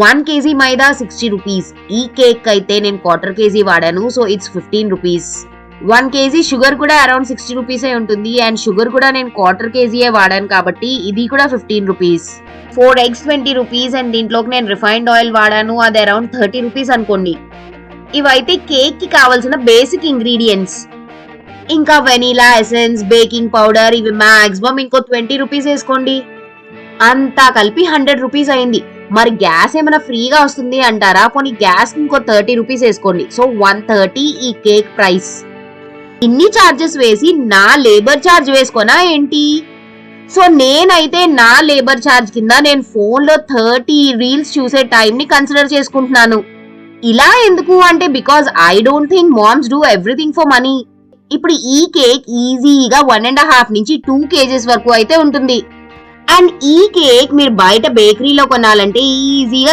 One KG maida sixty rupees. ఈ cake అయితే నేను క్వార్టర్ కేజీ వాడాను so it's fifteen rupees. One KG sugar కూడా అరౌండ్ సిక్స్టీ రూపీసే ఉంటుంది అండ్ షుగర్ కూడా నేను క్వార్టర్ కేజీయే వాడాను కాబట్టి ఇది కూడా fifteen rupees. Four eggs twenty rupees and దీంట్లోకి నేను రిఫైన్డ్ ఆయిల్ వాడాను అది అరౌండ్ థర్టీ రూపీస్ అనుకోండి. ఇవైతే కేక్కి కావాల్సిన బేసిక్ ఇంగ్రీడియంట్స్. ఇంకా వెనీలా ఎసెన్స్ బేకింగ్ పౌడర్ ఇవి మాక్సిమం ఇంకో ట్వంటీ రూపీస్ వేసుకోండి. అంతా కలిపి హండ్రెడ్ రూపీస్ అయింది. మరి గ్యాస్ ఏమైనా ఫ్రీగా వస్తుంది అంటారా? పోనీ గ్యాస్ ఇంకో థర్టీ రూపీస్ వేసుకోండి. సో వన్ థర్టీ ఈ కేక్ ప్రైస్ ఇన్ని చార్జెస్ వేసి నా లేబర్ చార్జ్ వేసుకోనా ఏంటి? సో నేనైతే నా లేబర్ చార్జ్ కింద నేను ఫోన్లో థర్టీ రీల్స్ చూసే టైంని కన్సిడర్ చేసుకుంటున్నాను. ఇలా ఎందుకు? అంటే because I don't think moms do everything for money ఇప్పుడు ఈ కేక్ ఈజీగా వన్ అండ్ హాఫ్ నుంచి టూ కేజెస్ వరకు అయితే ఉంటుంది. అండ్ ఈ కేక్ మీరు బయట బేకరీలో కొనాలంటే ఈజీగా